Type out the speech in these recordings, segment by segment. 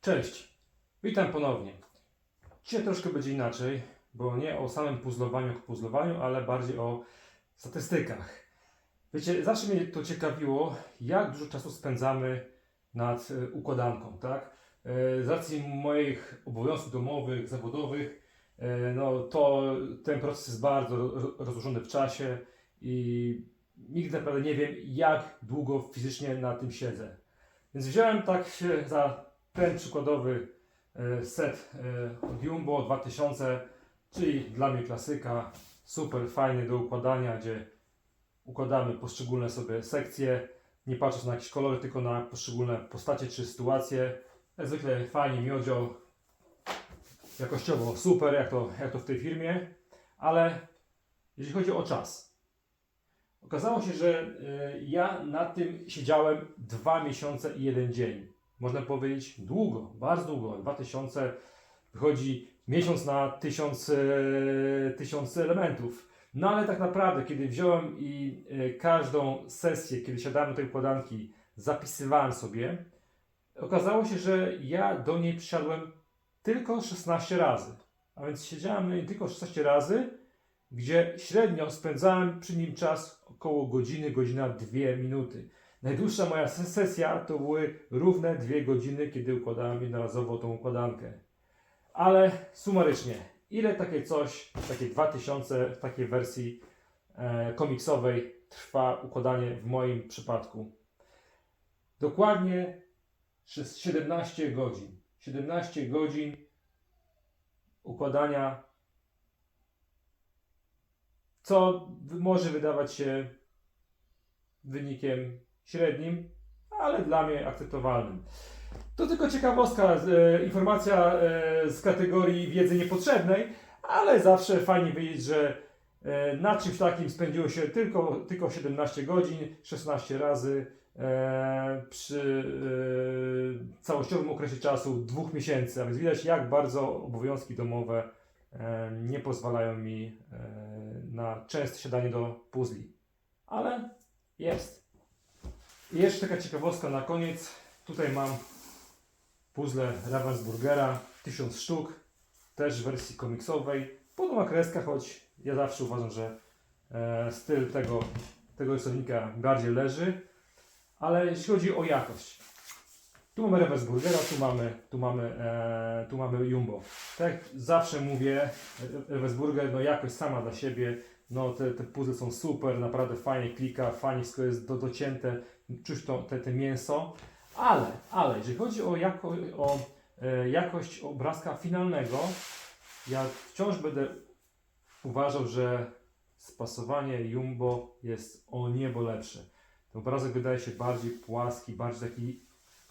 Cześć, witam ponownie. Dzisiaj troszkę będzie inaczej, bo nie o samym puzzlowaniu jak puzzlowaniu, ale bardziej o statystykach. Wiecie, zawsze mnie to ciekawiło, jak dużo czasu spędzamy nad e, układanką, tak? E, Z racji moich obowiązków domowych, zawodowych, e, no to ten proces jest bardzo ro- rozłożony w czasie i nigdy naprawdę nie wiem, jak długo fizycznie na tym siedzę. Więc wziąłem tak się za ten przykładowy e, set e, od Jumbo 2000, czyli dla mnie klasyka, super fajny do układania, gdzie układamy poszczególne sobie sekcje, nie patrząc na jakieś kolory, tylko na poszczególne postacie czy sytuacje. Zwykle fajnie miodzio, jakościowo super, jak to, jak to w tej firmie, ale jeśli chodzi o czas, okazało się, że e, ja na tym siedziałem dwa miesiące i jeden dzień można powiedzieć, długo, bardzo długo. 2000 wychodzi miesiąc na 1000, e, tysiąc elementów. No ale tak naprawdę, kiedy wziąłem i e, każdą sesję, kiedy siadałem do tej układanki, zapisywałem sobie, okazało się, że ja do niej przysiadłem tylko 16 razy. A więc siedziałem na niej tylko 16 razy, gdzie średnio spędzałem przy nim czas około godziny, godzina, dwie minuty. Najdłuższa moja ses- sesja to były równe dwie godziny, kiedy układałem jednorazowo tą układankę. Ale sumarycznie, ile takie coś, takie 2000 w takiej wersji e, komiksowej trwa układanie w moim przypadku? Dokładnie przez 17 godzin. 17 godzin układania, co może wydawać się wynikiem średnim, ale dla mnie akceptowalnym. To tylko ciekawostka, e, informacja e, z kategorii wiedzy niepotrzebnej, ale zawsze fajnie wiedzieć, że e, na czymś takim spędziło się tylko, tylko 17 godzin, 16 razy e, przy e, całościowym okresie czasu dwóch miesięcy, a więc widać jak bardzo obowiązki domowe e, nie pozwalają mi e, na częste siadanie do puzli. Ale jest. I jeszcze taka ciekawostka na koniec. Tutaj mam puzzle Ravensburgera, 1000 sztuk, też w wersji komiksowej. Podobna kreska, choć ja zawsze uważam, że e, styl tego, tego rysownika bardziej leży. Ale jeśli chodzi o jakość, tu mamy Ravensburgera, tu mamy, tu mamy, e, tu mamy Jumbo. Tak jak zawsze mówię, Ravensburger, no jakość sama dla siebie, no te, te puzzle są super, naprawdę fajnie klika, fajnie wszystko jest do, docięte, czuć to, te, te mięso, ale, ale jeżeli chodzi o, jako, o e, jakość obrazka finalnego, ja wciąż będę uważał, że spasowanie Jumbo jest o niebo lepsze. Ten obrazek wydaje się bardziej płaski, bardziej taki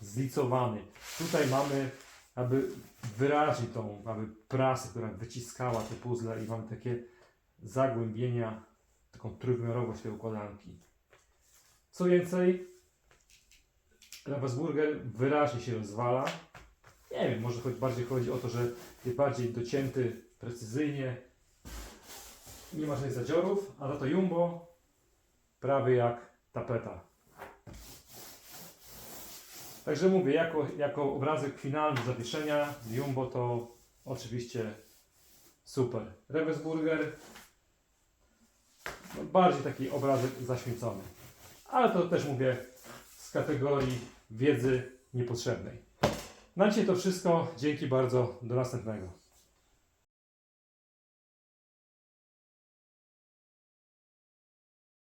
zlicowany. Tutaj mamy aby wyrazić tą aby prasę, która wyciskała te puzzle i mamy takie zagłębienia, taką trójwymiarowość tej układanki. Co więcej, Ravensburger wyraźnie się rozwala. Nie wiem, może choć bardziej chodzi o to, że jest bardziej docięty precyzyjnie. Nie ma żadnych zadziorów, a za to Jumbo prawie jak tapeta. Także mówię, jako, jako obrazek finalny zawieszenia Jumbo to oczywiście super. Ravensburger no, bardziej taki obrazek zaświecony. Ale to też mówię z kategorii wiedzy niepotrzebnej. Na dzisiaj to wszystko. Dzięki bardzo. Do następnego.